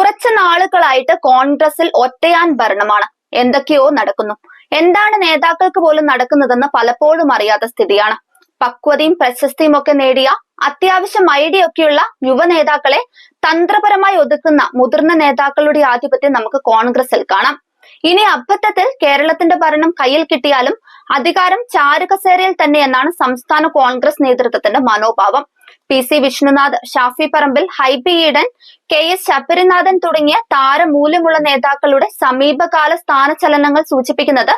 കുറച്ച് നാളുകളായിട്ട് കോൺഗ്രസിൽ ഒറ്റയാൻ ഭരണമാണ്. എന്തൊക്കെയോ നടക്കുന്നു. എന്താണ് നേതാക്കൾക്ക് പോലും നടക്കുന്നതെന്ന് പലപ്പോഴും അറിയാത്ത സ്ഥിതിയാണ്. പക്വതയും പ്രശസ്തിയും ഒക്കെ നേടിയ അത്യാവശ്യം ഐഡിയ ഒക്കെയുള്ള യുവ നേതാക്കളെ തന്ത്രപരമായി ഒതുക്കുന്ന മുതിർന്ന നേതാക്കളുടെ ആധിപത്യം നമുക്ക് കോൺഗ്രസിൽ കാണാം. ഇനി അബദ്ധത്തിൽ കേരളത്തിന്റെ ഭരണം കയ്യിൽ കിട്ടിയാലും അധികാരം ചാരുകസേരയിൽ തന്നെ എന്നാണ് സംസ്ഥാന കോൺഗ്രസ് നേതൃത്വത്തിന്റെ മനോഭാവം. P C Vishnunath Shafi Parambil Hibi Eden K S Sabarinathan തുടങ്ങിയ താരമൂല്യമുള്ള നേതാക്കളുടെ സമീപകാല സ്ഥാനചലനങ്ങൾ സൂചിപ്പിക്കുന്നത്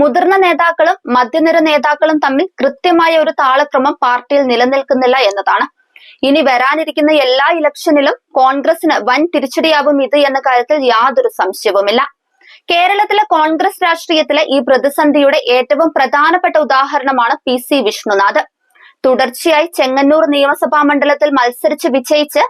മുതിർന്ന നേതാക്കളും മധ്യനിര നേതാക്കളും തമ്മിൽ കൃത്യമായ ഒരു താളക്രമം പാർട്ടിയിൽ നിലനിൽക്കുന്നില്ല എന്നതാണ്. ഇനി വരാനിരിക്കുന്ന എല്ലാ ഇലക്ഷനിലും കോൺഗ്രസിന് വൻ തിരിച്ചടിയാവും ഇത് എന്ന കാര്യത്തിൽ യാതൊരു സംശയവുമില്ല. കേരളത്തിലെ കോൺഗ്രസ് രാഷ്ട്രീയത്തിലെ ഈ പ്രതിസന്ധിയുടെ ഏറ്റവും പ്രധാനപ്പെട്ട ഉദാഹരണമാണ് പി സി വിഷ്ണുനാഥ്. തുടർച്ചയായി ചെങ്ങന്നൂർ നിയമസഭാ മണ്ഡലത്തിൽ മത്സരിച്ച് വിജയിച്ച്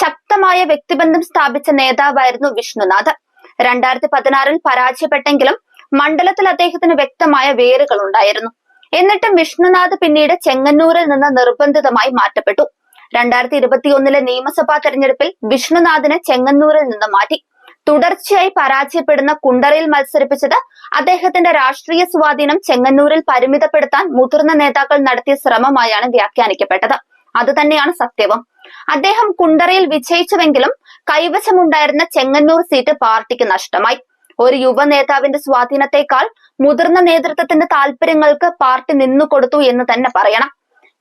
ശക്തമായ വ്യക്തിബന്ധം സ്ഥാപിച്ച നേതാവായിരുന്നു വിഷ്ണുനാഥ്. രണ്ടായിരത്തി പതിനാറിൽ പരാജയപ്പെട്ടെങ്കിലും മണ്ഡലത്തിൽ അദ്ദേഹത്തിന് വ്യക്തമായ വേരുകൾ ഉണ്ടായിരുന്നു. എന്നിട്ടും വിഷ്ണുനാഥ് പിന്നീട് ചെങ്ങന്നൂരിൽ നിന്ന് നിർബന്ധിതമായി മാറ്റപ്പെട്ടു. രണ്ടായിരത്തി ഇരുപത്തിയൊന്നിലെ നിയമസഭാ തെരഞ്ഞെടുപ്പിൽ വിഷ്ണുനാഥിനെ ചെങ്ങന്നൂരിൽ നിന്ന് മാറ്റി. തുടർച്ചയായി പരാജയപ്പെടുന്ന കുണ്ടറയിൽ മത്സരിപ്പിച്ചത് അദ്ദേഹത്തിന്റെ രാഷ്ട്രീയ സ്വാധീനം ചെങ്ങന്നൂരിൽ പരിമിതപ്പെടുത്താൻ മുതിർന്ന നേതാക്കൾ നടത്തിയ ശ്രമമായാണ് വ്യാഖ്യാനിക്കപ്പെട്ടത്. അത് തന്നെയാണ് സത്യവും. അദ്ദേഹം കുണ്ടറയിൽ വിജയിച്ചുവെങ്കിലും കൈവശമുണ്ടായിരുന്ന ചെങ്ങന്നൂർ സീറ്റ് പാർട്ടിക്ക് നഷ്ടമായി. ഒരു യുവ നേതാവിന്റെ സ്വാധീനത്തെക്കാൾ മുതിർന്ന നേതൃത്വത്തിന്റെ താല്പര്യങ്ങൾക്ക് പാർട്ടി നിന്നു കൊടുത്തു എന്ന് തന്നെ പറയണം.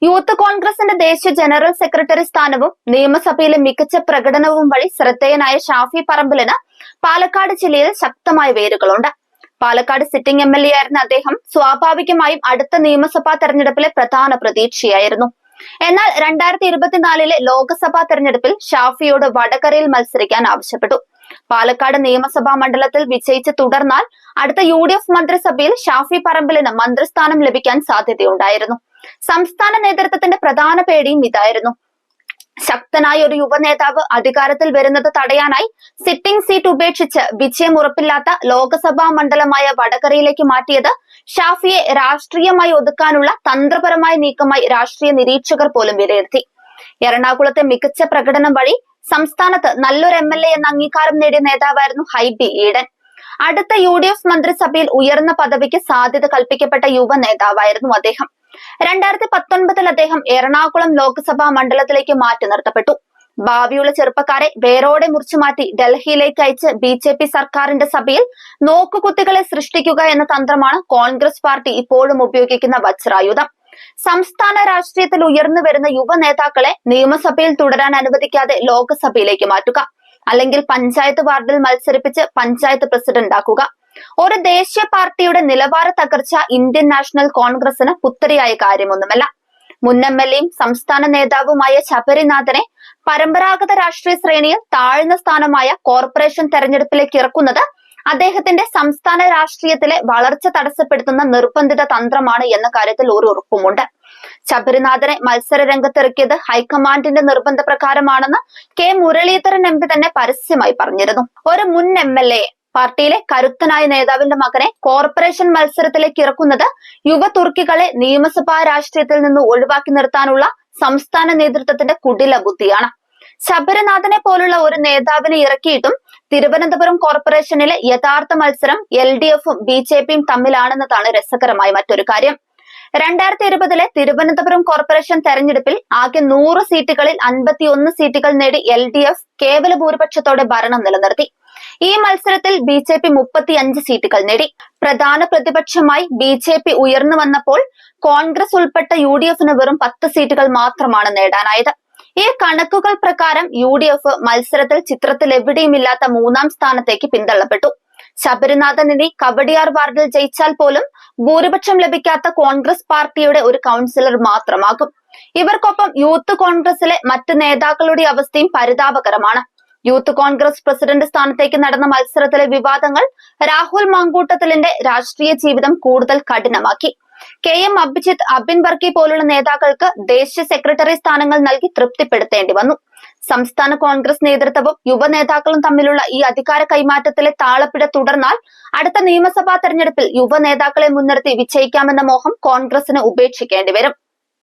യൂത്ത് കോൺഗ്രസിന്റെ ദേശീയ ജനറൽ സെക്രട്ടറി സ്ഥാനവും നിയമസഭയിലെ മികച്ച പ്രകടനവും വഴി ശ്രദ്ധേയനായ ഷാഫി പറമ്പിലിന് പാലക്കാട് ജില്ലയിൽ ശക്തമായ വേരുകളുണ്ട്. Palakkad sitting M L A ആയിരുന്ന അദ്ദേഹം സ്വാഭാവികമായും അടുത്ത നിയമസഭാ തെരഞ്ഞെടുപ്പിലെ പ്രധാന പ്രതീക്ഷയായിരുന്നു. എന്നാൽ രണ്ടായിരത്തി ഇരുപത്തിനാലിലെ ലോക്സഭാ തെരഞ്ഞെടുപ്പിൽ ഷാഫിയോട് വടകരയിൽ മത്സരിക്കാൻ ആവശ്യപ്പെട്ടു. പാലക്കാട് നിയമസഭാ മണ്ഡലത്തിൽ വിജയിച്ച് തുടർന്നാൽ അടുത്ത യു മന്ത്രിസഭയിൽ ഷാഫി പറമ്പിലിന് മന്ത്രിസ്ഥാനം ലഭിക്കാൻ സാധ്യതയുണ്ടായിരുന്നു. സംസ്ഥാന നേതൃത്വത്തിന്റെ പ്രധാന പേടിയും ഇതായിരുന്നു. ശക്തനായ ഒരു യുവ നേതാവ് അധികാരത്തിൽ വരുന്നത് തടയാനായി സിറ്റിംഗ് സീറ്റ് ഉപേക്ഷിച്ച് വിജയം ഉറപ്പില്ലാത്ത ലോക്സഭാ മണ്ഡലമായ വടകരയിലേക്ക് മാറ്റിയത് ഷാഫിയെ രാഷ്ട്രീയമായി ഒതുക്കാനുള്ള തന്ത്രപരമായ നീക്കമായി രാഷ്ട്രീയ നിരീക്ഷകർ പോലും വിലയിരുത്തി. എറണാകുളത്തെ മികച്ച പ്രകടനം വഴി സംസ്ഥാനത്ത് നല്ലൊരു എം എൽ എ എന്ന അംഗീകാരം നേടിയ നേതാവായിരുന്നു ഹൈബി ഈഡൻ. അടുത്ത യു ഡി എഫ് മന്ത്രിസഭയിൽ ഉയർന്ന പദവിക്ക് സാധ്യത കൽപ്പിക്കപ്പെട്ട യുവ നേതാവായിരുന്നു അദ്ദേഹം. രണ്ടായിരത്തി പത്തൊൻപതിൽ അദ്ദേഹം എറണാകുളം ലോക്സഭാ മണ്ഡലത്തിലേക്ക് മാറ്റി നിർത്തപ്പെട്ടു. ഭാവിയുള്ള ചെറുപ്പക്കാരെ വേരോടെ മുറിച്ചു മാറ്റി ഡൽഹിയിലേക്ക് അയച്ച് ബി ജെ പി സർക്കാരിന്റെ സഭയിൽ നോക്കുകുത്തികളെ സൃഷ്ടിക്കുക എന്ന തന്ത്രമാണ് കോൺഗ്രസ് പാർട്ടി ഇപ്പോഴും ഉപയോഗിക്കുന്ന വജ്രായുധം. സംസ്ഥാന രാഷ്ട്രീയത്തിൽ ഉയർന്നു വരുന്ന യുവ നേതാക്കളെ നിയമസഭയിൽ തുടരാൻ അനുവദിക്കാതെ ലോക്സഭയിലേക്ക് മാറ്റുക. അല്ലെങ്കിൽ പഞ്ചായത്ത് വാർഡിൽ മത്സരിപ്പിച്ച് പഞ്ചായത്ത് പ്രസിഡന്റ് ആക്കുക ഒരു ദേശീയ പാർട്ടിയുടെ നിലവാര തകർച്ച ഇന്ത്യൻ നാഷണൽ കോൺഗ്രസിന് പുത്തരിയായ കാര്യമൊന്നുമല്ല. മുൻ എം എൽ എയും സംസ്ഥാന നേതാവുമായ ശബരിനാഥനെ പരമ്പരാഗത രാഷ്ട്രീയ ശ്രേണിയിൽ താഴ്ന്ന സ്ഥാനമായ കോർപ്പറേഷൻ തെരഞ്ഞെടുപ്പിലേക്ക് ഇറക്കുന്നത് അദ്ദേഹത്തിന്റെ സംസ്ഥാന രാഷ്ട്രീയത്തിലെ വളർച്ച തടസ്സപ്പെടുത്തുന്ന നിർബന്ധിത തന്ത്രമാണ് എന്ന കാര്യത്തിൽ ഒരു ഉറപ്പുമുണ്ട്. ശബരിനാഥനെ മത്സര രംഗത്തിറക്കിയത് ഹൈക്കമാൻഡിന്റെ നിർബന്ധ പ്രകാരമാണെന്ന് കെ മുരളീധരൻ എം പി തന്നെ പരസ്യമായി പറഞ്ഞിരുന്നു. ഒരു മുൻ എം എൽ എ പാർട്ടിയിലെ കരുത്തനായ നേതാവിന്റെ മകനെ കോർപ്പറേഷൻ മത്സരത്തിലേക്ക് ഇറക്കുന്നത് യുവ തുർക്കികളെ നിയമസഭാ രാഷ്ട്രീയത്തിൽ നിന്ന് ഒഴിവാക്കി നിർത്താനുള്ള സംസ്ഥാന നേതൃത്വത്തിന്റെ കുടില ബുദ്ധിയാണ്. ശബരിനാഥനെ പോലുള്ള ഒരു നേതാവിനെ ഇറക്കിയിട്ടും തിരുവനന്തപുരം കോർപ്പറേഷനിലെ യഥാർത്ഥ മത്സരം എൽ ഡി എഫും ബി ജെ പിയും തമ്മിലാണെന്നതാണ് രസകരമായ മറ്റൊരു കാര്യം. രണ്ടായിരത്തി ഇരുപതിലെ തിരുവനന്തപുരം കോർപ്പറേഷൻ തെരഞ്ഞെടുപ്പിൽ ആകെ നൂറ് സീറ്റുകളിൽ അൻപത്തിയൊന്ന് സീറ്റുകൾ നേടി എൽ ഡി എഫ് കേവല ഭൂരിപക്ഷത്തോടെ ഭരണം നിലനിർത്തി. ഈ മത്സരത്തിൽ ബി ജെ പി മുപ്പത്തി അഞ്ച് സീറ്റുകൾ നേടി. പ്രധാന പ്രതിപക്ഷമായി ബി ജെ പി ഉയർന്നു വന്നപ്പോൾ കോൺഗ്രസ് ഉൾപ്പെട്ട യു ഡി എഫിന് വെറും പത്ത് സീറ്റുകൾ മാത്രമാണ് നേടാനായത്. ഈ കണക്കുകൾ പ്രകാരം യു ഡി എഫ് മത്സരത്തിൽ ചിത്രത്തിൽ എവിടെയും ഇല്ലാത്ത മൂന്നാം സ്ഥാനത്തേക്ക് പിന്തള്ളപ്പെട്ടു. ശബരിനാഥൻ ഇനി കവടിയാർ വാർഡിൽ ജയിച്ചാൽ പോലും ഭൂരിപക്ഷം ലഭിക്കാത്ത കോൺഗ്രസ് പാർട്ടിയുടെ ഒരു കൗൺസിലർ മാത്രമാകും. ഇവർക്കൊപ്പം യൂത്ത് കോൺഗ്രസിലെ മറ്റ് നേതാക്കളുടെ അവസ്ഥയും പരിതാപകരമാണ്. യൂത്ത് കോൺഗ്രസ് പ്രസിഡന്റ് സ്ഥാനത്തേക്ക് നടന്ന മത്സരത്തിലെ വിവാദങ്ങൾ രാഹുൽ മങ്കൂട്ടത്തിലിന്റെ രാഷ്ട്രീയ ജീവിതം കൂടുതൽ കഠിനമാക്കി. കെ എം അഭിജിത്ത് അബിൻ ബർക്കി പോലുള്ള നേതാക്കൾക്ക് ദേശീയ സെക്രട്ടറി സ്ഥാനങ്ങൾ നൽകി തൃപ്തിപ്പെടുത്തേണ്ടി വന്നു. സംസ്ഥാന കോൺഗ്രസ് നേതൃത്വവും യുവ നേതാക്കളും തമ്മിലുള്ള ഈ അധികാര കൈമാറ്റത്തിലെ താളപ്പിഴ തുടർന്നാൽ അടുത്ത നിയമസഭാ തെരഞ്ഞെടുപ്പിൽ യുവ നേതാക്കളെ മുൻനിർത്തി വിജയിക്കാമെന്ന മോഹം കോൺഗ്രസിന് ഉപേക്ഷിക്കേണ്ടി വരും.